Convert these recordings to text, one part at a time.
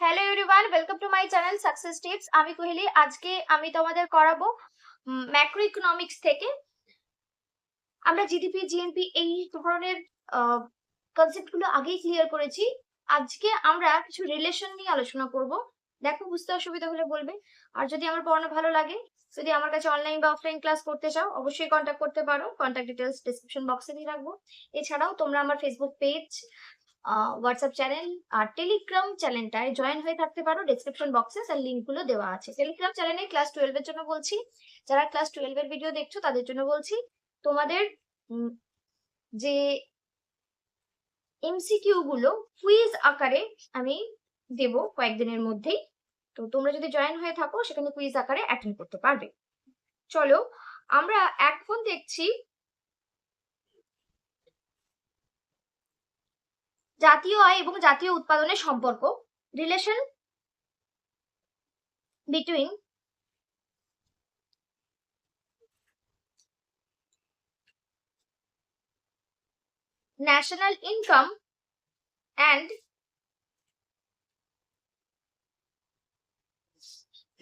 Hello everyone welcome to my channel success tips আমি কোহেলি, আজকে আমি তোমাদের করাবো ম্যাক্রো ইকোনমিক্স থেকে। আমরা জিডিপি জিএনপি এই ধরনের কনসেপ্টগুলো আগেই ক্লিয়ার করেছি। আজকে আমরা কিছু রিলেশন নিয়ে আলোচনা করব। দেখো, বুঝতে অসুবিধা হলে বলবে। আর যদি আমার পড়ানো ভালো লাগে, যদি আমার কাছে অনলাইন বা অফলাইন ক্লাস করতে চাও, অবশ্যই কন্ট্যাক্ট করতে পারো। কন্ট্যাক্ট ডিটেলস ডিসক্রিপশন বক্সে দিয়ে রাখব। এছাড়াও তোমরা আমার ফেসবুক পেজ হোয়াটসঅ্যাপ চ্যানেল আর টেলিগ্রাম চ্যানেলটায় জয়েন হয়ে থাকতে পারো। ডেসক্রিপশন বক্সে তার লিঙ্কগুলো দেওয়া আছে। টেলিগ্রাম চ্যানেলে ক্লাস টুয়েলভ এর জন্য বলছি, যারা ক্লাস টুয়েলভ এর ভিডিও দেখছ তাদের জন্য বলছি, তোমাদের যে এমসিকিউ গুলো কুইজ আকারে আমি দেব কয়েকদিনের মধ্যেই। তো তোমরা যদি জয়েন হয়ে থাকো, সেখানে কুইজ আকারে অ্যাটেন্ড করতে পারবে। চলো, আমরা এখন দেখছি জাতীয় আয় এবং জাতীয় উৎপাদনের সম্পর্ক relation between national income and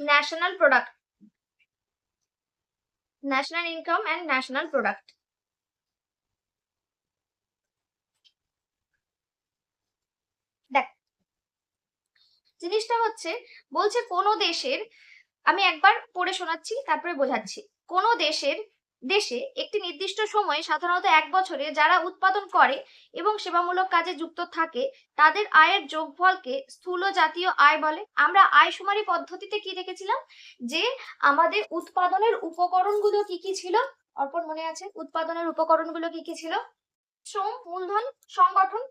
national product national income and national product জিনিসটা হচ্ছে, বলছে কোন দেশের, আমি একবার পড়ে শোনাচ্ছি, তারপরে বোঝাচ্ছি। কোন দেশের, দেশে একটি নির্দিষ্ট সময়ে সাধারণত এক বছরে যারা উৎপাদন করে এবং সেবামূলক কাজে যুক্ত থাকে, তাদের আয়ের যোগফলকে স্থূল জাতীয় আয় বলে। আমরা আয় শুমারি পদ্ধতিতে কি দেখেছিলাম? যে আমাদের উৎপাদনের উপকরণগুলো কি কি ছিল? অর্পণ মনে আছে, উৎপাদনের উপকরণগুলো কি কি ছিল? শ্রম, মূলধন, সংগঠন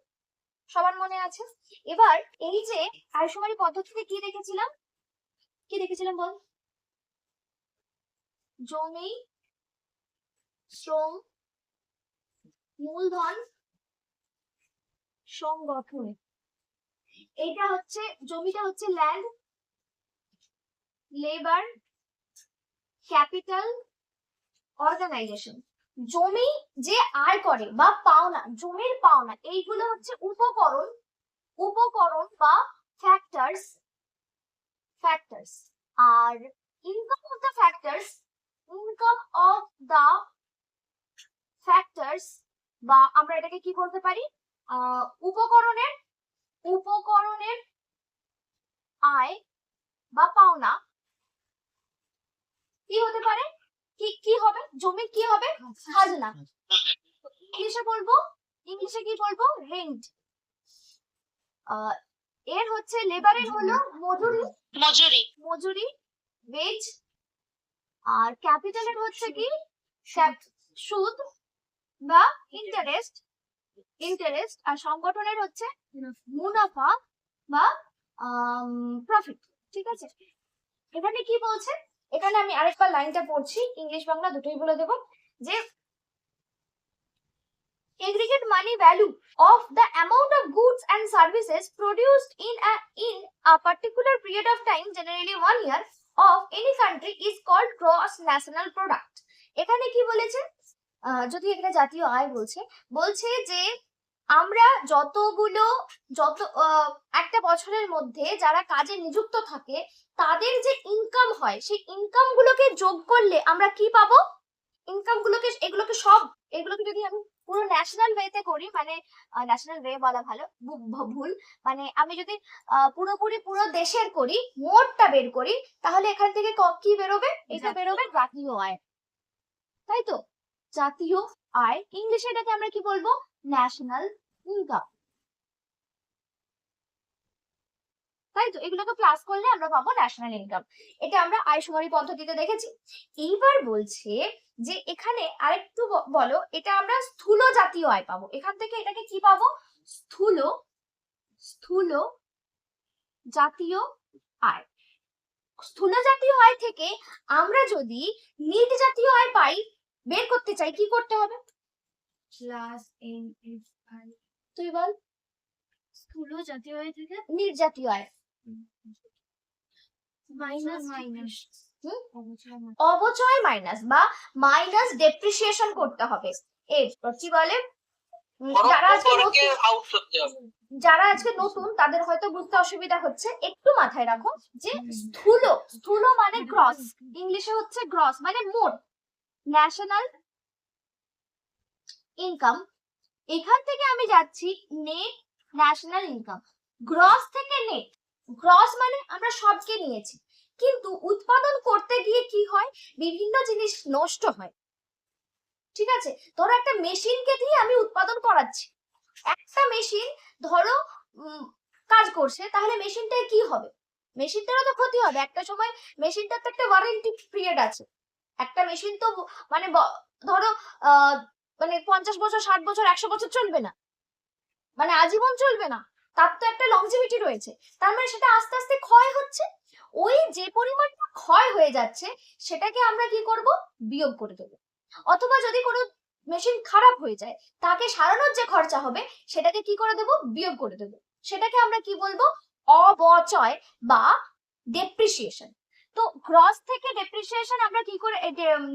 সবার মনে আছে? এবার এই যে আয়ুষ্মারি পদ্ধতিতে কি দেখেছিলাম? কি দেখেছিলাম বল? জমি, শ্রম, মূলধন সংগঠন এটা হচ্ছে, জমিটা হচ্ছে ল্যান্ড লেবার ক্যাপিটাল অর্গানাইজেশন জমি যে আয় করে বা পাওনা, জমির পাওনা, এইগুলো হচ্ছে উপকরণ উপকরণ বা factors factors R income of the factors income of the factors বা আমরা এটাকে কি বলতে পারি? উপকরণের উপকরণের আয় বা পাওনা কি হতে পারে? কি কি হবে? জমি কি হবে? খাজনা। ইংলিশে বলব? ইংলিশে কি বলব? রেন্ট এর হচ্ছে লেবারের হলো মজুরি। মজুরি। মজুরি ওয়েজ আর ক্যাপিটালের হচ্ছে কি? সুদ বা ইন্টারেস্ট ইন্টারেস্ট আর সংগঠনের হচ্ছে মুনাফা বা প্রফিট ঠিক আছে? এখানে কি বলছে? এখানে আমি আরেকবার লাইনটা পড়ছি ইংলিশ বাংলা দুটোই বলে দেবো যে aggregate money value of the amount of goods and services produced in a in a particular period of time generally one year of any country is called gross national product এখানে কি বলেছে যদি এখানে জাতীয় আয় বলছে বলছে যে আমরা যতগুলো যত একটা বছরের মধ্যে যারা কাজে নিযুক্ত থাকে তাদের যে ইনকাম হয় সেই ইনকাম গুলোকে যোগ করলে আমরা কি পাবো? ইনকাম গুলোকে এগুলোকে সব এগুলোকে যদি আমি পুরো ন্যাশনাল ওয়েতে করি মানে ন্যাশনাল ওয়ে বলা ভালো ভুল মানে আমি যদি পুরোপুরি পুরো দেশের করি মোটটা বের করি তাহলে এখান থেকে কি বেরোবে? এটা বেরোবে জাতীয় আয়। তাই তো? জাতীয় আয় ইংলিশে এটাকে আমরা কি বলব? ন্যাশনাল ইনকাম তাই তো, এগুলোকে প্লাস করলে আমরা পাবো ন্যাশনাল ইনকাম এটা আমরা আয়শুমারি পদ্ধতিতে দেখেছি। এইবার বলছে যে এখানে আরেকটু বলো, এটা আমরা স্থূল জাতীয় আয় পাবো। এখান থেকে এটাকে কি পাবো? স্থূল স্থূল জাতীয় আয়। স্থূল জাতীয় আয় থেকে আমরা যদি নিট জাতীয় আয় পাই, বের করতে চাই, কি করতে হবে? প্লাস এন এফ আই তুই বল স্থূল জাতীয় আয় থেকে? নিট জাতীয় আয় মাইনাস মাইনাস? অবচয় অবচয় মাইনাস বা মাইনাস ডেপ্রিসিয়েশন করতে হবে। এর কি বলে? যারা আজকে যারা আজকে নতুন তাদের হয়তো বুঝতে অসুবিধা হচ্ছে। একটু মাথায় রাখো যে স্থূল স্থূল মানে গ্রস ইংলিশে হচ্ছে গ্রস মানে মোট। ন্যাশনাল ইনকাম এখান থেকে আমি যাচ্ছি নেট ন্যাশনাল ইনকাম গ্রস থেকে নেট গ্রস মানে আমরা সবকে নিয়েছি। কিন্তু উৎপাদন করতে গিয়ে কি হয়? বিভিন্ন জিনিস নষ্ট হয়। ঠিক আছে? ধরো একটা মেশিনকে দিয়ে আমি উৎপাদন করাচ্ছি। একটা মেশিন ধরো কাজ করছে, তাহলে মেশিনটায় কি হবে? মেশিনটারও তো ক্ষতি হবে। একটা সময় মেশিনটার তো একটা ওয়ারেন্টি পিরিয়ড আছে। একটা মেশিন তো মানে ধরো মানে পঞ্চাশ বছর, ষাট বছর, একশো বছর চলবে না। মানে আজীবন চলবে না। তার তো একটা লংজিভিটি রয়েছে। তার মানে সেটা আস্তে আস্তে ক্ষয় হচ্ছে। ওই যে পরিমাণটা ক্ষয় হয়ে যাচ্ছে, সেটাকে আমরা কি করব? বিয়োগ করে দেবো। অথবা যদি কোনো মেশিন খারাপ হয়ে যায়, তাকে সারানোর যে খরচা হবে, সেটাকে কি করে দেবো? বিয়োগ করে দেবো। সেটাকে আমরা কি বলব? অবচয় বা ডেপ্রিসিয়েশন তো গ্রস থেকে ডেপ্রিসিয়েশন আমরা কি করে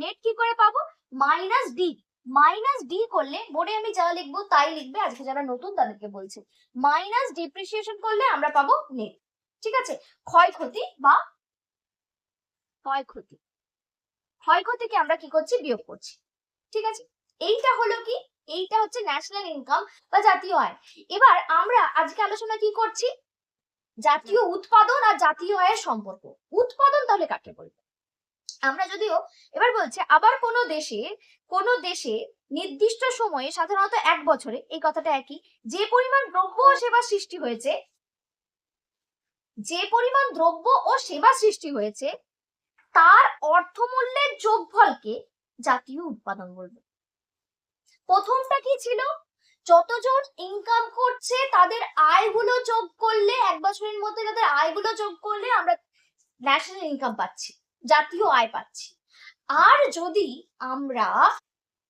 নেট কি করে পাবো? মাইনাস ডি মাইনাস ডি করলে, বোর্ডে আমি যা লিখব তাই লিখবে, আজকে যারা নতুন তাদেরকে বলছে। মাইনাস ডিপ্রিসিয়েশন করলে আমরা পাবো নেট ঠিক আছে? ক্ষয়ক্ষতি বা ক্ষয়ক্ষতি। ক্ষয়ক্ষতিকে আমরা কি করছি? বিয়োগ করছি। ঠিক আছে? এইটা হলো কি? এইটা হচ্ছে ন্যাশনাল ইনকাম বা জাতীয় আয়। এবার আমরা আজকে আলোচনা কি করছি? জাতীয় উৎপাদন আর জাতীয় আয়ের সম্পর্ক। উৎপাদন তাহলে কাকে বলব? আমরা যদিও এবার বলছে, আবার কোন দেশে কোন দেশে নির্দিষ্ট সময়ে সাধারণত এক বছরে, এই কথাটা একই, যে পরিমাণ দ্রব্য ও সেবা সৃষ্টি হয়েছে, যে পরিমাণ দ্রব্য ও সেবা সৃষ্টি হয়েছে, তার অর্থমূল্যের যোগফলকে জাতীয় উৎপাদন বলব। প্রথমটা কি ছিল? যতজন ইনকাম করছে, তাদের আয়গুলো যোগ করলে, এক বছরের মধ্যে তাদের আয়গুলো যোগ করলে আমরা ন্যাশনাল ইনকাম পাচ্ছি। জাতীয় আয় পাচ্ছি। আর যদি আমরা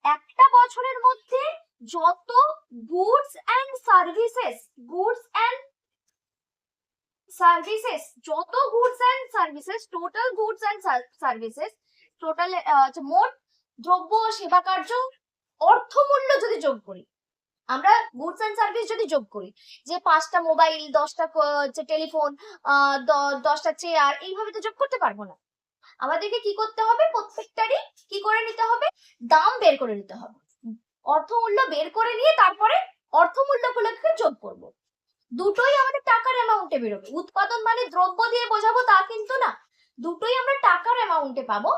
একটা বছরের মধ্যে যত goods and services goods and services যত goods and services total goods and services total মোট দ্রব্য সেবা কার্য অর্থমূল্য যদি যোগ করি, আমরা গুডস অ্যান্ড সার্ভিস যদি যোগ করি, যে পাঁচটা মোবাইল দশটা টেলিফোন দশটা চেয়ার এইভাবে তো যোগ করতে পারব না। আমাদেরকে কি করতে হবে? প্রত্যেকটারই কি করে নিতে হবে? দাম বের করে নিতে হবে। অর্থমূল্য বের করে নিয়ে তারপরে অর্থমূল্যগুলোকে যোগ করব। দুটোই আমাদের টাকার অ্যামাউন্টে বেরোবে। উৎপাদন মানে দ্রব্য দিয়ে বোঝাবো তা কিন্তু না। দুটোই আমরা টাকার অ্যামাউন্টে পাবো।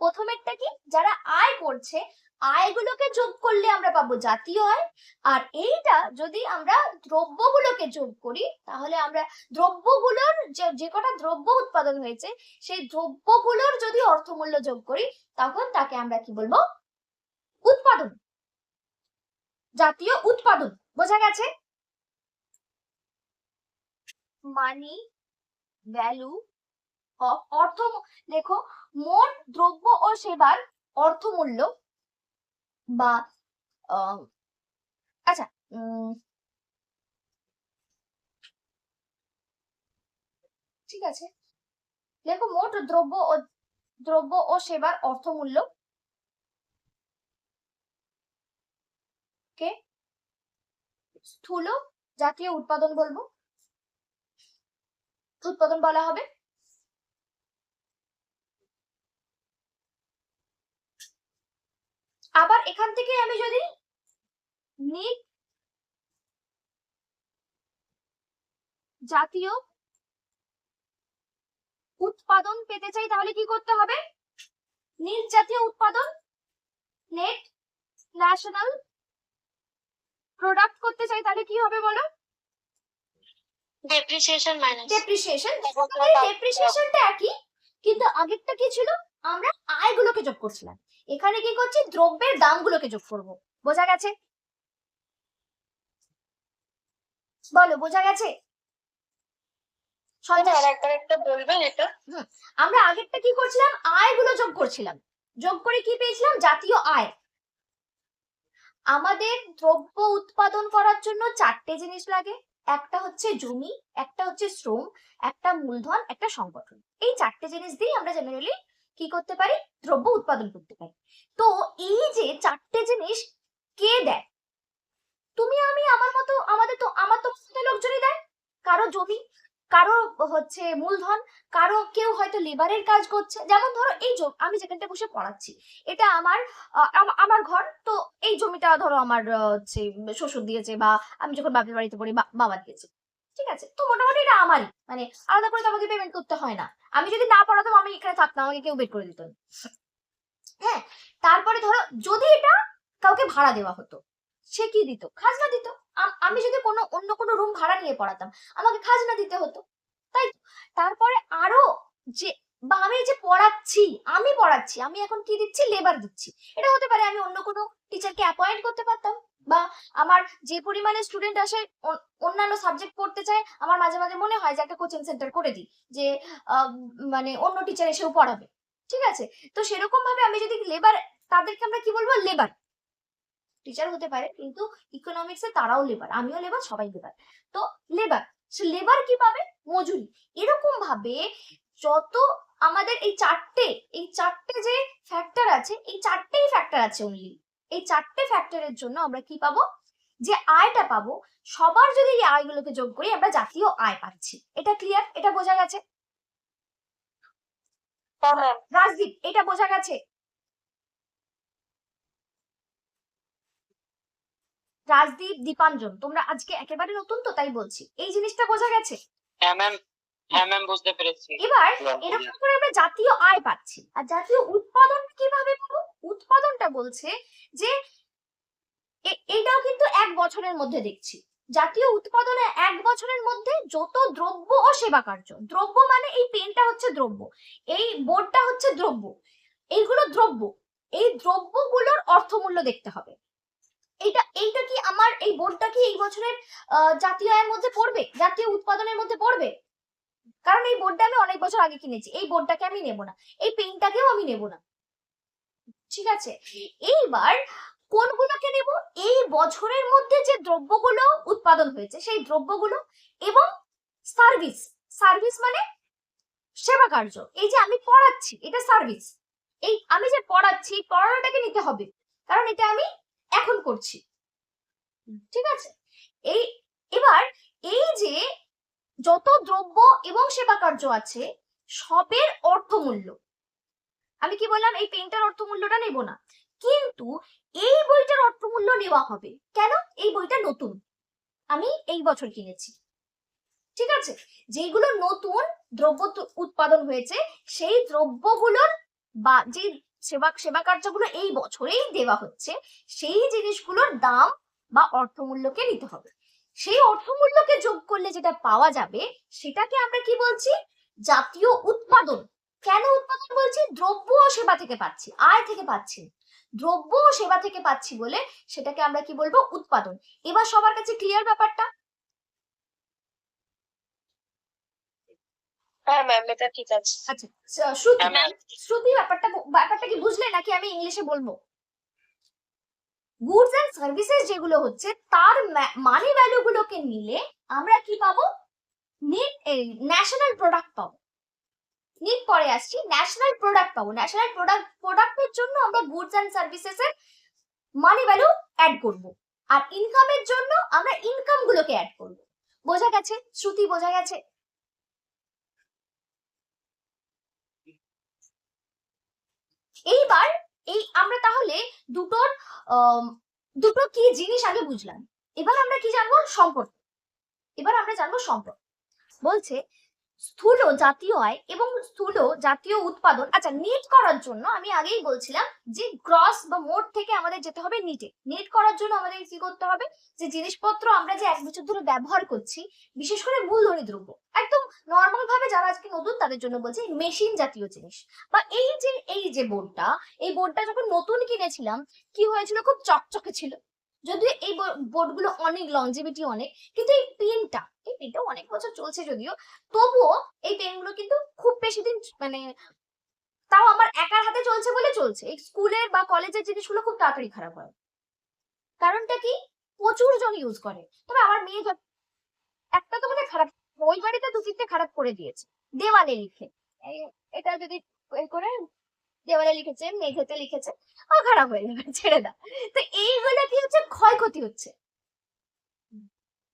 প্রথমেরটা কি? যারা আয় করছে আয়গুলোকে যোগ করলে আমরা পাবো জাতীয় আয়। আর এইটা যদি আমরা দ্রব্যগুলোকে যোগ করি, তাহলে আমরা দ্রব্যগুলোর যে যে কটা দ্রব্য উৎপাদন হয়েছে, সেই দ্রব্যগুলোর যদি অর্থমূল্য যোগ করি, তখন তাকে আমরা কি বলব? উৎপাদন। জাতীয় উৎপাদন। বোঝা গেছে? মানি ভ্যালু অর্থ দেখো মোট দ্রব্য ও সেবার অর্থমূল্য বা আচ্ছা ঠিক আছে। দেখো মোট দ্রব্য ও দ্রব্য ও সেবার অর্থমূল্য। কে? স্থূল জাতীয় উৎপাদন বলব। উৎপাদন বলা হবে। আবার এখান থেকে আমি যদি নিট জাতীয় উৎপাদন পেতে চাই তাহলে কি করতে হবে? নিট জাতীয় উৎপাদন নেট ন্যাশনাল প্রোডাক্ট করতে চাই তাহলে কি হবে বলো? ডেপ্রিসিয়েশন মাইনাস ডেপ্রিসিয়েশন ডেপ্রিসিয়েশনটা একই কিন্তু আগেরটা কি ছিল? আমরা আয়গুলোকে যোগ করছিলাম। এখানে কি করছি? দ্রব্যের দামগুলোকে যোগ করব। বোঝা গেছে? বলো বোঝা গেছে? এটা। আমরা আগেরটা কি করছিলাম? আয়গুলো যোগ করছিলাম। যোগ করে কি পেয়েছিলাম? জাতীয় আয়। আমাদের দ্রব্য উৎপাদন করার জন্য চারটে জিনিস লাগে। একটা হচ্ছে জমি একটা হচ্ছে শ্রম একটা মূলধন একটা সংগঠন। এই চারটে জিনিস দিয়ে আমরা জেনারেলি কি করতে পারি? দ্রব্য উৎপাদন করতে পারি। তো এই যে চারটে জিনিস কে দেয়? তুমি, আমি, আমার মতো, আমাদের তো, আমার তো লোকজনই দেয়। কারও জমি, কারও হচ্ছে মূলধন, কারও কেউ হয়তো লেবারের কাজ করছে। যেমন ধরো এই জমি, আমি যেখানটা বসে পড়াচ্ছি, এটা আমার আমার ঘর। তো এই জমিটা ধরো আমার হচ্ছে শ্বশুর দিয়েছে বা আমি যখন বাপের বাড়িতে পড়ি বাবা দিয়েছে। ঠিক আছে? তো মোটামুটি এটা আমারই। মানে আলাদা করে তো আমাকে পেমেন্ট করতে হয় না। আমি যদি না পড়াতাম, আমি এখানে থাকতাম, আমাকে কেউ বের করে দিত। হ্যাঁ তারপরে ধরো, যদি এটা কাউকে ভাড়া দেওয়া হতো, সে কি দিত? খাজনা দিত। আমি যদি কোনো, অন্য কোনো রুম ভাড়া নিয়ে পড়াতাম, আমাকে খাজনা দিতে হতো। তাই? তারপরে আরও যে, বা আমি যে পড়াচ্ছি, আমি পড়াচ্ছি, আমি এখন কি দিচ্ছি? লেবার দিচ্ছি। এটা হতে পারে আমি অন্য কোনো টিচারকে অ্যাপয়েন্ট করতে পারতাম। বা আমার যে পরিমাণে স্টুডেন্ট আসে অন্যান্য সাবজেক্ট পড়তে চায়, আমার মাঝে মাঝে মনে হয় যে একটা কোচিং সেন্টার করে দিই, যে মানে অন্য টিচার এসেও পড়াবে, ঠিক আছে? তো সেরকম ভাবে আমি যদি লেবার তাদেরকে আমরা কি বলব? লেবার টিচার হতে পারে, কিন্তু ইকোনমিক্সে তারাও লেবার আমিও লেবার সবাই লেবার তো লেবার সে লেবার কি পাবে? মজুরি। এরকম ভাবে যত আমাদের এই চারটে এই চারটে যে ফ্যাক্টর আছে, এই চারটেই ফ্যাক্টর আছে অনলি এই চারটে ফ্যাক্টরের জন্য আমরা কি পাবো? যে আয়টা পাবো সবার যদি এই আয়গুলোকে যোগ করি আমরা জাতীয় আয় পাচ্ছি। এটা ক্লিয়ার এটা বোঝা গেছে? হ্যাঁ রাজদীপ এটা বোঝা গেছে? রাজদীপ দীপাঞ্জন তোমরা আজকে একেবারে নতুন তো তাই বলছি। এই জিনিসটা বোঝা গেছে? হ্যাঁ ম্যাম হ্যাঁ ম্যাম বুঝতে পেরেছি। এবার এরকম করে আমরা জাতীয় আয় পাচ্ছি। আর জাতীয় উৎপাদন কীভাবে পাবো? উৎপাদনটা বলছে যে এটাও কিন্তু এক বছরের মধ্যে দেখছি। জাতীয় উৎপাদনে এক বছরের মধ্যে যত দ্রব্য ও সেবা কার্য, দ্রব্য মানে এই পেনটা হচ্ছে দ্রব্য, এই বোর্ডটা হচ্ছে দ্রব্য, এইগুলো দ্রব্য, এই দ্রব্যগুলোর অর্থমূল্য দেখতে হবে। এইটা এইটা কি আমার, এই বোর্ডটা কি এই বছরের জাতীয় আয়ের মধ্যে পড়বে? জাতীয় উৎপাদনের মধ্যে পড়বে? কারণ এই বোর্ডটা আমি অনেক বছর আগে কিনেছি, এই বোর্ডটাকে আমি নেব না, এই পেনটাকেও আমি নেব না। ঠিক আছে? এইবার কোনগুলোকে নেব? এই বছরের মধ্যে যে দ্রব্যগুলো উৎপাদন হয়েছে, সেই দ্রব্যগুলো এবং সার্ভিস সার্ভিস মানে সেবা কার্য। এই যে আমি পড়াচ্ছি, এটা সার্ভিস এই আমি যে পড়াচ্ছি পড়ানোটাকে নিতে হবে। কারণ এটা আমি এখন করছি। ঠিক আছে? এই, এবার এই যে যত দ্রব্য এবং সেবা কার্য আছে, সবের অর্থমূল্য আমি কি বললাম, এই পেনটার অর্থমূল্যটা নেব না। কিন্তু এই বইটার অর্থমূল্য নেওয়া হবে। কেন? এই বইটা নতুন। আমি এই বছর কিনেছি। ঠিক আছে? যেগুলো নতুন দ্রব্য উৎপাদন হয়েছে, সেই দ্রব্যগুলোর বা যে সেবা সেবা কার্যগুলো এই বছরেই দেওয়া হচ্ছে, সেই জিনিসগুলোর দাম বা অর্থমূল্যকে নিতে হবে। সেই অর্থমূল্যকে যোগ করলে যেটা পাওয়া যাবে, সেটাকে আমরা কি বলছি? জাতীয় উৎপাদন। কেন উৎপাদন বলছি? দ্রব্য ও সেবা থেকে পাচ্ছি আয় থেকে পাচ্ছি। দ্রব্য ও সেবা থেকে পাচ্ছি বলে সেটাকে আমরা কি বলব? উৎপাদন। এবার সবার কাছে ক্লিয়ার ব্যাপারটা? হ্যাঁ ম্যাম এটা ঠিক আছে। আচ্ছা শ্রুতি হ্যাঁ, শ্রুতি ব্যাপারটা ব্যাপারটা কি বুঝলে নাকি আমি ইংলিশে বলব? গুডস এন্ড সার্ভিসেস যেগুলো হচ্ছে তার মানি ভ্যালু গুলোকে নিলে আমরা কি পাবো? নেট ন্যাশনাল প্রোডাক্ট পাবো। নিট পরে আসছি ন্যাশনাল প্রোডাক্ট পাবো। ন্যাশনাল প্রোডাক্ট প্রোডাক্টের জন্য আমরা গুডস এন্ড সার্ভিসেস এর মানি ভ্যালু অ্যাড করব। আর ইনকামের জন্য আমরা ইনকাম গুলোকে অ্যাড করব। বোঝা গেছে? শ্রুতি বোঝা গেছে? এইবার এই আমরা তাহলে দুটোর দুটো কি জিনিস আগে বুঝলাম। এবার আমরা কি জানব? সম্পর্ক। এবার আমরা জানব সম্পর্ক। বলছে স্থূল জাতীয় আয় এবং স্থূল জাতীয় উৎপাদন। আচ্ছা নেট করার জন্য আমি আগেই বলছিলাম যে গ্রস বা মোট থেকে আমাদের যেতে হবে নিটে নেট করার জন্য আমাদের কি করতে হবে? যে জিনিসপত্র আমরা যে এক বছর ধরে ব্যবহার করছি, বিশেষ করে মূলধনী দ্রব্য। একদম নর্মাল ভাবে যারা আজকে নতুন, তাদের জন্য বলছি মেশিন জাতীয় জিনিস। বা এই যে এই যে বোর্ডটা, এই বোর্ডটা যখন নতুন কিনেছিলাম, কি হয়েছিল? খুব চকচকে ছিল। যদিও এই বোর্ডগুলো অনেক লংজিভিটি অনেক, কিন্তু এই পেনটা পেনটা অনেক বছর চলছে যদিও। তবুও এই পেনগুলো কিন্তু খুব বেশি দিন মানে তাও আমার একার হাতে চলছে বলে চলছে। এই স্কুলের বা কলেজের জিনিসগুলো খুব তাড়াতাড়ি খারাপ হয়। কারণটা কি? প্রচুর জন ইউজ করে। তবে আমার মেয়ে একটা তো মানে খারাপ, ওই বাড়িতে দু তিনটে খারাপ করে দিয়েছে। দেওয়ালে লিখে। এটা যদি করে দেওয়ালে লিখেছে, মেঘেতে লিখেছে, ও খারাপ হয়ে যাবে, ছেড়ে দাও। তো এইগুলো কি হচ্ছে? ক্ষয়ক্ষতি হচ্ছে।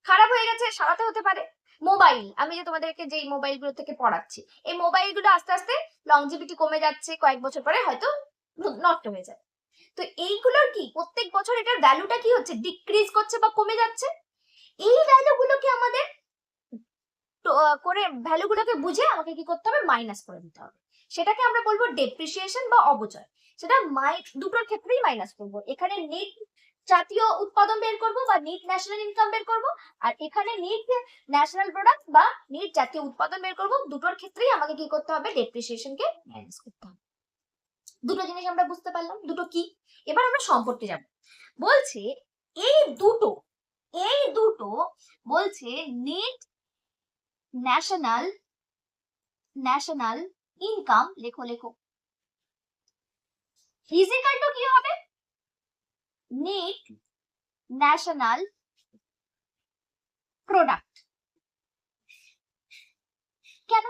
খারাপ হয়ে গেছে, সারাতে হতে পারে। মোবাইল আমি যে তোমাদেরকে যে মোবাইলগুলো থেকে পড়াচ্ছি, এই মোবাইলগুলো আস্তে আস্তে লংজিভিটি কমে যাচ্ছে, কয়েক বছর পরে হয়তো নষ্ট হয়ে যায় তো এইগুলোর কি, প্রত্যেক বছর এটার ভ্যালুটা কি হচ্ছে? ডিক্রিজ করছে বা কমে যাচ্ছে? এই ভ্যালুগুলোকে আমাদের করে ভ্যালুগুলোকে বুঝে আমাকে কি করতে হবে? মাইনাস করে দিতে হবে। সেটাকে আমরা বলব ডেপ্রিসিয়েশন বা অবচয়। সেটা মাই দুটোর ক্ষেত্রেই মাইনাস করব। এখানে নেট জাতীয় উৎপাদন বের করব বা নিট ন্যাশনাল ইনকাম বের করব। আর এখানে নিট ন্যাশনাল প্রোডাক্ট বা নিট জাতীয় উৎপাদন বের করব, দুটোর ক্ষেত্রেই আমাকে কি করতে হবে? ডেপ্রিসিয়েশনকে মাইনাস করতে হবে। দুটো জিনিস আমরা বুঝতে পারলাম, দুটো কি? এবার আমরা সম্পর্কে যাব। বলছে এই দুটো এই দুটো বলছে নিট ন্যাশনাল ন্যাশনাল ইনকাম লেখো লেখো। ফিজিক্যাল টু কি হবে? নেট ন্যাশনাল প্রোডাক্ট কেন?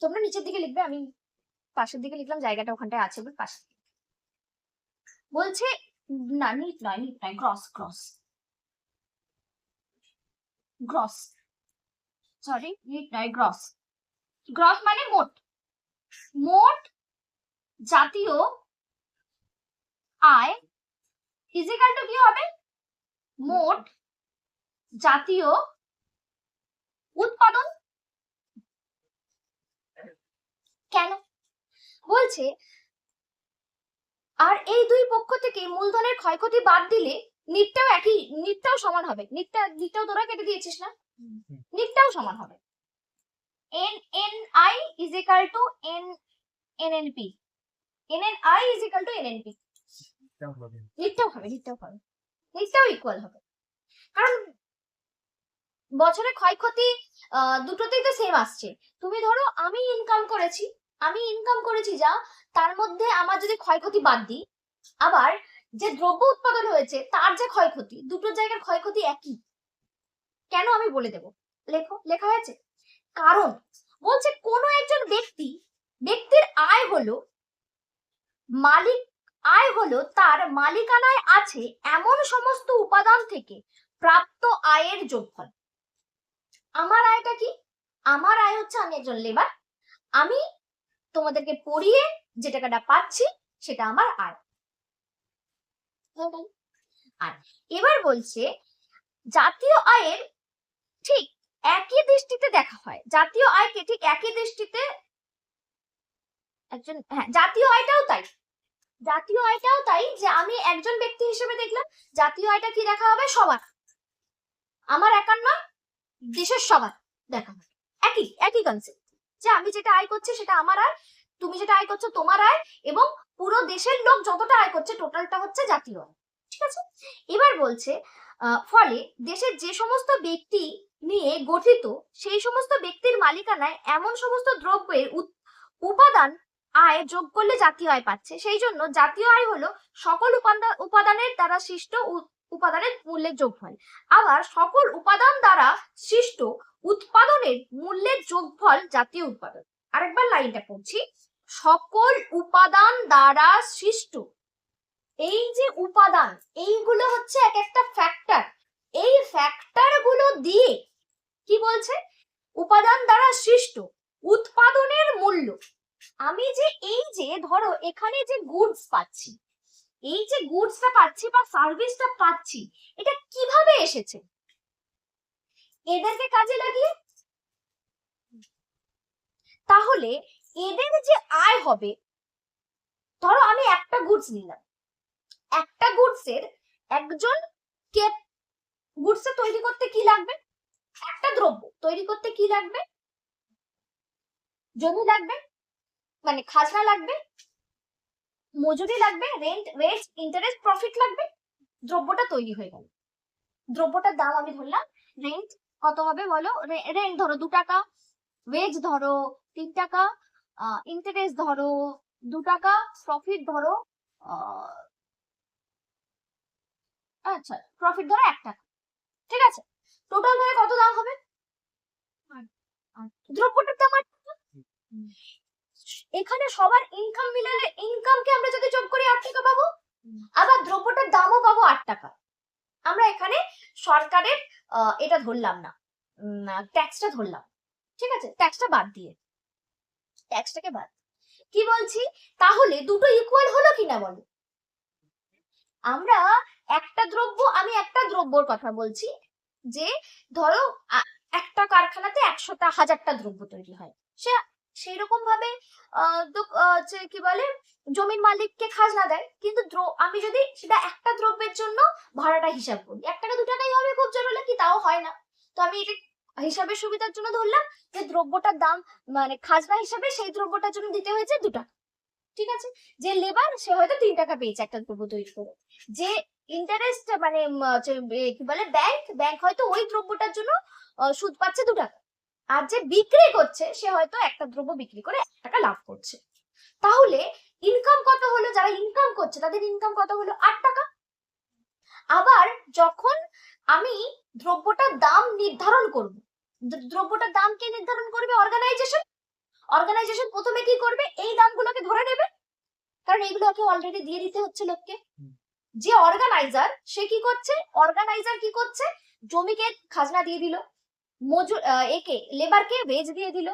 তোমরা নিচের দিকে লিখবে, আমি পাশের দিকে লিখলাম, জায়গাটা ওখানটায় আছে পাশে। বলছে, না নিট নয় নিট নয় cross cross gross sorry net নয় গ্রস গ্রস মানে মোট। মোট জাতীয় আয় ফিজিক্যাল টু কি হবে? মোট জাতীয় উৎপাদন কেন? বলছে, আর এই দুই পক্ষ থেকে মূলধনের ক্ষয়ক্ষতি বাদ দিলে নিটটাও একই, নিটটাও সমান হবে। নিটটা, নিটটাও তোরা কেটে দিয়েছিস না? নিটটাও সমান হবে। N N I is equal to N N N P N N I is equal to N N P নিটটাও হবে নিটটাও হবে। নিটটাও ইকুয়াল হবে। কারণ বছরে ক্ষয়ক্ষতি দুটোতেই তো সেম আসছে। তুমি ধরো আমি ইনকাম করেছি আমি ইনকাম করেছি যা তার মধ্যে আমার যদি ক্ষয়ক্ষতি বাদ দিই আবার যে দ্রব্য উৎপাদন হয়েছে তার যে ক্ষয়ক্ষতি দুটো জায়গার ক্ষয়ক্ষতি একই। কেন আমি বলে দেব? লেখো লেখা হয়েছে। কারণ বলছে কোনো একজন ব্যক্তি ব্যক্তির আয় হলো মালিক আয় হলো তার মালিকানায় আছে এমন সমস্ত উপাদান থেকে প্রাপ্ত আয়ের যোগফল। আমার আয়টা কি? আমার আয় হচ্ছে আমি একজন লেবার আমি তোমাদেরকে পড়িয়ে যে টাকাটা পাচ্ছি সেটা আমার আয়। আর এবার বলছে, জাতীয় আয়ের ঠিক একই দৃষ্টিতে দেখা হয়। জাতীয় আয়কে ঠিক একই দৃষ্টিতে একজন হ্যাঁ জাতীয় আয়টাও তাই। জাতীয় আয়টাও তাই যে আমি একজন ব্যক্তি হিসেবে দেখলাম, জাতীয় আয়টা কি দেখা হবে? সবার। আমার একার নয় দেশের সবার দেখা হবে। একই একই কনসেপ্ট যে আমি যেটা আয় করছি সেটা আমার আয়, তুমি যেটা আয় করছ তোমার আয়, এবং পুরো দেশের লোক যতটা আয় করছে টোটালটা হচ্ছে জাতীয় আয়। ঠিক আছে? এবার বলছে ফলে দেশের যে সমস্ত ব্যক্তি নিয়ে গঠিত, সেই সমস্ত ব্যক্তির মালিকানায় এমন সমস্ত দ্রব্যের উপাদান আয় যোগ করলে জাতীয় আয় পাচ্ছে। সেই জন্য জাতীয় আয় হলো সকল উপাদান উপাদানের দ্বারা সৃষ্ট উপাদানের মূল্যের যোগফল। আবার সকল উপাদান দ্বারা সৃষ্ট উৎপাদনের মূল্যের যোগফল জাতীয় উৎপাদন। আরেকবার লাইনটা পড়ছি। সকল উপাদান দ্বারা সৃষ্ট এই যে উপাদান, এইগুলো হচ্ছে এক একটা ফ্যাক্টর এই ফ্যাক্টরগুলো দিয়ে কি বলছে? উপাদান দ্বারা সৃষ্ট উৎপাদনের মূল্য। আমি যে এই যে ধরো এখানে যে গুডস পাচ্ছি, এই যে গুডসটা পাচ্ছি বা সার্ভিসটা পাচ্ছি, এটা কীভাবে এসেছে? এদেরকে কাজে লাগিয়ে? তাহলে এদের যে আয় হবে, ধরো আমি একটা গুডস নিলাম। একটা গুডস এর একজন কে গুডস তৈরি করতে কি লাগবে? একটা দ্রব্য তৈরি করতে কি লাগবে? জমি লাগবে? মানে খাজনা লাগবে, মজুরি লাগবে রেন্ট ওয়েজ ইন্টারেস্ট প্রফিট লাগবে, দ্রব্যটা তৈরি হয়ে গেল। দ্রব্যটার দাম আমি ধরলাম রেন্ট কত হবে বলো? রেন্ট ধরো দু টাকা ওয়েজ ধরো তিন টাকা ইন্টারেস্ট ধরো দু টাকা প্রফিট ধরো আচ্ছা প্রফিট ধরো এক টাকা, ঠিক আছে? টোটাল হয়ে কত দাম হবে? দ্রব্যটার দাম। এখানে সবার ইনকাম মিলালে ইনকামকে আমরা যদি যোগ করি আট টাকা পাবো? আবার দ্রব্যটার দামও পাবো আট টাকা। আমরা এখানে সরকারের এটা ধরলাম না। ট্যাক্সটা ধরলাম। ঠিক আছে? ট্যাক্সটা বাদ দিয়ে। ট্যাক্সটাকে বাদ কি বলছি? তাহলে দুটো ইকুয়াল হলো কিনা বলো? আমরা একটা দ্রব্য, আমি একটা দ্রব্যর কথা বলছি যে, ধরো একটা কারখানাতে একশোটা, হাজারটা দ্রব্য তৈরি হয়। সে সেই রকম ভাবে কি বলে, জমির মালিককে খাজনা দেয়। কিন্তু আমি যদি সেটা একটা দ্রব্যের জন্য ভাড়াটা হিসাব করি, এক টাকা দু টাকাই হবে খুব জোর হলে কি তাও হয় না। তো আমি এটা হিসাবের সুবিধার জন্য ধরলাম যে দ্রব্যটার দাম মানে খাজনা হিসাবে সেই দ্রব্যটার জন্য দিতে হয়েছে দু টাকা। ঠিক আছে? যে লেবার, সে হয়তো তিন টাকা পেয়েছে একটা দ্রব্য তৈরি করে। যে ইন্টারেস্ট মানে কি বলে ব্যাংক ব্যাংক হয়তো ওই দ্রব্যটার জন্য সুদ পাচ্ছে দু টাকা। আর যে বিক্রি করছে, সে হয়তো একটা দ্রব্য বিক্রি করে এক টাকা লাভ করছে। তাহলে ইনকাম কত হলো? যারা ইনকাম করছে, তাদের ইনকাম কত হলো? আট টাকা। আবার যখন আমি দ্রব্যটার দাম নির্ধারণ করব দ্রব্যটার দাম কে নির্ধারণ করবে? অর্গানাইজেশন অর্গানাইজেশন প্রথমে কি করবে? এই দামগুলোকে ধরে নেবে। কারণ এগুলোকে অলরেডি দিয়ে দিতে হচ্ছে লোককে। যে অর্গানাইজার সে কি করছে? অর্গানাইজার কি করছে? জমিকে খাজনা দিয়ে দিল। মজুর একে লেবারকে ওয়েজ দিয়ে দিল।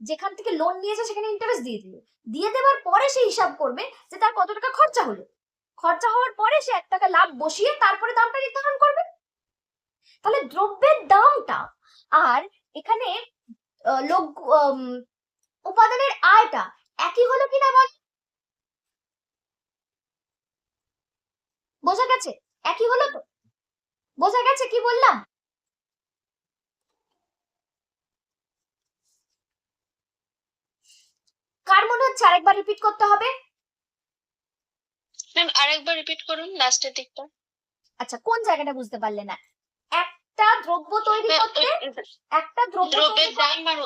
যেখান থেকে লোন নিয়েছে সেখানে ইন্টারেস্ট দিয়ে দিল। দিয়ে দেওয়ার পরে সে হিসাব করবে যে তার কত টাকা খরচা হলো। খরচা হওয়ার পরে সে এক টাকা লাভ বসিয়ে তারপরে দামটা নির্ধারণ করবে। তাহলে দ্রব্যের দামটা আর এখানে লোক উপাদানের আয়টা একই হলো কিনা বল? বোঝা গেছে? একই হলো তো? বোঝা গেছে কি বললাম? কার মনে হচ্ছে আরেকবার রিপিট করতে হবে? ম্যাম আরেকবার রিপিট করুন লাস্টের দিকটা। আচ্ছা কোন জায়গাটা বুঝতে পারলে না? একটা দ্রব্য তৈরি করতে একটা দ্রব্য দাম আর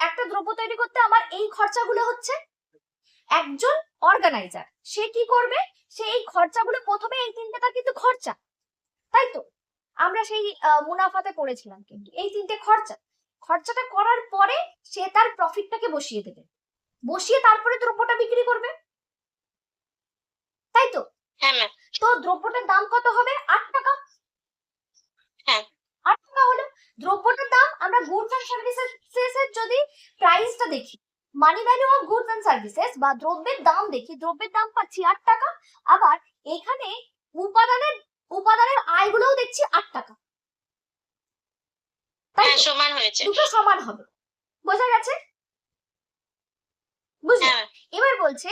একটা দ্রব্য তৈরি করতে আমার এই খরচাগুলো হচ্ছে একজন অর্গানাইজার সে কি করবে? সে এই খরচাগুলো প্রথমে এই তিনটে তার কিন্তু খরচা। তাই তো? আমরা সেই মুনাফাতে পড়েছিলাম কিন্তু। এই তিনটে খরচা। খরচাটা করার পরে সে তার প্রফিটটাকে বসিয়ে দেবে। বসিয়ে তারপরে দ্রব্যটা বিক্রি করবে? তাই তো? হ্যাঁ তো দ্রব্যটার দাম কত হবে? আট টাকা। হ্যাঁ। আট টাকা হলো দ্রব্যটার দাম। আমরা গুডস অ্যান্ড সার্ভিসেস যদি প্রাইসটা দেখি money value of goods and services বা দ্রব্যের দাম দেখি দ্রব্যের দাম পাচ্ছি আট টাকা। আবার এখানে উপাদানের উপাদানের আয়গুলোও দেখছি আট টাকা। তাই হ্যাঁ সমান হয়েছে। দুটো সমান হবে। বোঝা গেছে? বুঝলে? হ্যাঁ। এবার বলছে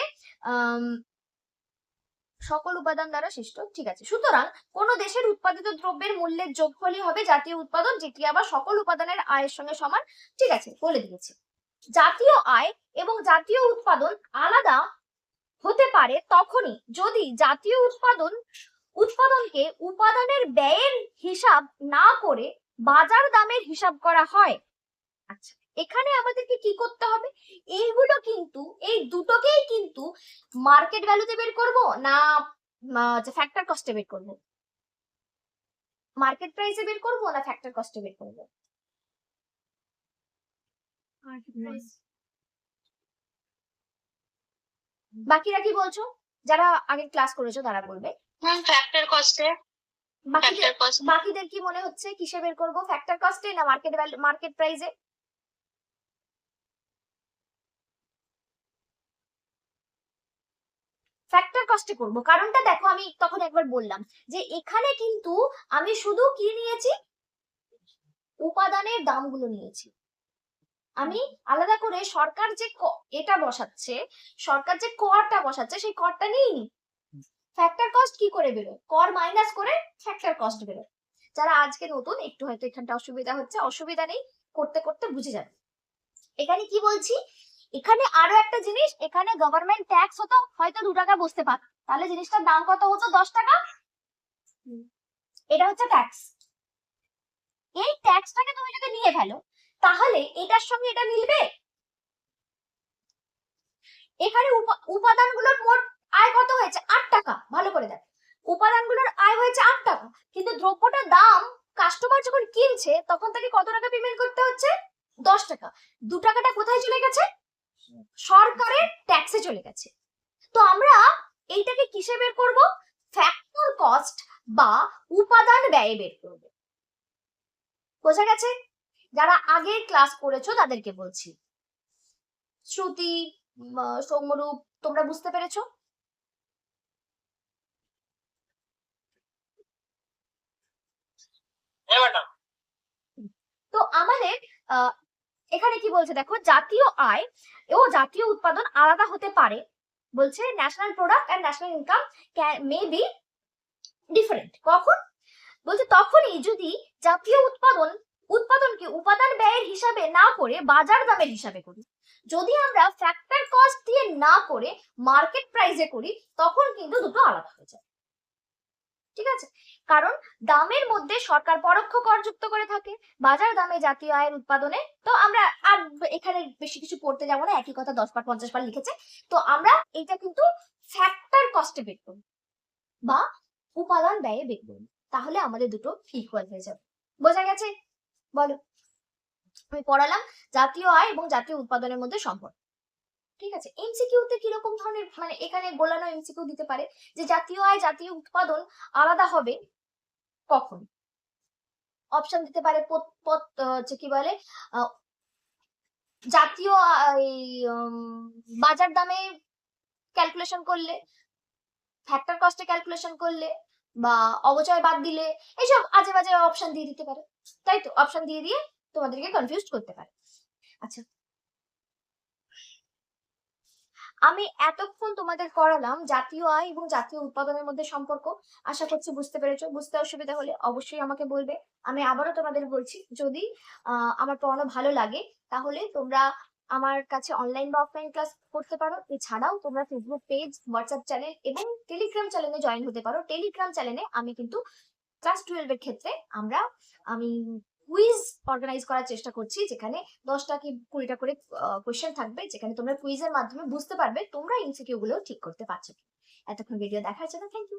সকল উপাদান দ্বারা সৃষ্ট ঠিক আছে। সুতরাং কোন দেশের উৎপাদিত দ্রব্যের মূল্যের যোগফলই হবে জাতীয় উৎপাদন যেটি আবার সকল উপাদানের আয়ের সঙ্গে সমান ঠিক আছে বলে দিয়েছে। জাতীয় আয় এবং জাতীয় উৎপাদন আলাদা হতে পারে তখনই যদি জাতীয় উৎপাদন উৎপাদনকে উপাদানের ব্যয়ের হিসাব না করে বাজার দামের হিসাব করা হয়। আচ্ছা এখানে আমাদেরকে কি করতে হবে? এইগুলো কিন্তু এই দুটোকেই কিন্তু মার্কেট ভ্যালুতে বের করব না ফ্যাক্টর কস্টে বের করব? মার্কেট প্রাইসে বের করব না ফ্যাক্টর কস্টে বের করব? বাকিরা কি বলছো? যারা আগে ক্লাস করেছ তারা বলবে। ফ্যাক্টর কস্টে বাকিদের বাকিদের কি মনে হচ্ছে? কিসে বের করব? ফ্যাক্টর কস্টে না মার্কেট মার্কেট প্রাইসে ফ্যাক্টর কস্টে করব। কারণটা দেখো, আমি তখন একবার বললাম যে এখানে কিন্তু আমি শুধু কি নিয়েছি? উপাদানের দামগুলো নিয়েছি। আমি আলাদা করে সরকার যে এটা বসাচ্ছে, সরকার যে করটা বসাচ্ছে, সেই করটা নিইনি। ফ্যাক্টর কস্ট কি করে বেরোয়? কর মাইনাস করে ফ্যাক্টর কস্ট বেরোয়। যারা আজকে নতুন, একটু হয়তো এখানটা অসুবিধা হচ্ছে, অসুবিধা নেই, করতে করতে বুঝে যাবে। এখানে কি বলছি? এখানে আরও একটা জিনিস, এখানে গভর্নমেন্ট ট্যাক্স হতো, হয়তো দু টাকা বুঝতে পার তাহলে জিনিসটার দাম কত হতো? দশ টাকা? এটা হচ্ছে ট্যাক্স এই ট্যাক্সটাকে তুমি যদি নিয়ে ফেলো, তাহলে এটার সঙ্গে এটা মিলবে? এখানে উপা- উপাদানগুলোর মোট আয় কত হয়েছে? আট টাকা। ভালো করে দেখ। উপাদানগুলোর আয় হয়েছে আট টাকা। কিন্তু দ্রব্যটার দাম কাস্টমার যখন কিনছে, তখন তাকে কত টাকা পেমেন্ট করতে হচ্ছে? দশ টাকা। দু টাকাটা কোথায় চলে গেছে? সরকারের ট্যাক্সে চলে গেছে। তো আমরা এইটাকে কিসে বের করব? ফ্যাক্টর কস্ট বা উপাদান ব্যয়ে বের করব। বোঝা গেছে? যারা আগের ক্লাস করেছ তাদেরকে বলছি। শ্রুতি সৌম্যরূপ তোমরা বুঝতে পেরেছ? হ্যাঁ তো আমাদের আহ, এখানে কি বলছে দেখো, জাতীয় আয় ও জাতীয় উৎপাদন আলাদা হতে পারে, বলছে national product and national income may be different কখন? বলছে তখনই যদি জাতীয় উৎপাদন, উৎপাদনকে উপাদান ব্যয়ের হিসাবে না করে বাজার দামের হিসাবে করি, যদি আমরা ফ্যাক্টর কস্ট দিয়ে না করে মার্কেট প্রাইসে করি, তখন কিন্তু দুটো আলাদা হয়ে যায়। ঠিক আছে? কারণ দামের মধ্যে সরকার পরোক্ষ কর যুক্ত করে থাকে, বাজার দামে জাতীয় আয়ের উৎপাদনে। তো আমরা আর এখানে বেশি কিছু পড়তে যাব না, একই কথা দশ বার পঞ্চাশ বার লিখেছে। তো আমরা এটা কিন্তু ফ্যাক্টর কস্টে বের করব বা উপাদান ব্যয়ে বের করব। তাহলে আমাদের দুটো ইকুয়াল হয়ে যাবে। বোঝা গেছে? বলো। আমি পড়ালাম জাতীয় আয় এবং জাতীয় উৎপাদনের মধ্যে সম্পর্ক। ঠিক আছে এমসিকিউ তে কীরকম ধরনের মানে এখানে গোলানো এমসিকিউ দিতে পারে? যে জাতীয় আয়, জাতীয় উৎপাদন আলাদা হবে কখন? অপশন দিতে পারে কি বলে জাতীয় বাজার দামে ক্যালকুলেশন করলে ফ্যাক্টর কস্টে ক্যালকুলেশন করলে, বা অবচয় বাদ দিলে এইসব আজে বাজে অপশন দিয়ে দিতে পারে। তাই তো অপশন দিয়ে দিয়ে তোমাদেরকে কনফিউজ করতে পারে। আচ্ছা আমি এতক্ষণ তোমাদের করালাম জাতীয় আয় এবং জাতীয় উৎপাদনের মধ্যে সম্পর্ক। আশা করছি বুঝতে পেরেছ। বুঝতে অসুবিধা হলে অবশ্যই আমাকে বলবে। আমি আবারও তোমাদের বলছি, যদি আমার পড়ানো ভালো লাগে, তাহলে তোমরা আমার কাছে অনলাইন বা অফলাইন ক্লাস করতে পারো। এছাড়াও তোমরা ফেসবুক পেজ হোয়াটসঅ্যাপ চ্যানেল এবং টেলিগ্রাম চ্যানেলে জয়েন হতে পারো। টেলিগ্রাম চ্যানেলে আমি কিন্তু ক্লাস টুয়েলভ এর ক্ষেত্রে আমরা, আমি কুইজ অর্গানাইজ করার চেষ্টা করছি, যেখানে দশটা কি কুড়িটা করে কোয়েশ্চেন থাকবে, যেখানে তোমরা কুইজের মাধ্যমে বুঝতে পারবে তোমরা এমসিকিউ গুলো ঠিক করতে পারছ। এতক্ষণ ভিডিও দেখার জন্য থ্যাংক ইউ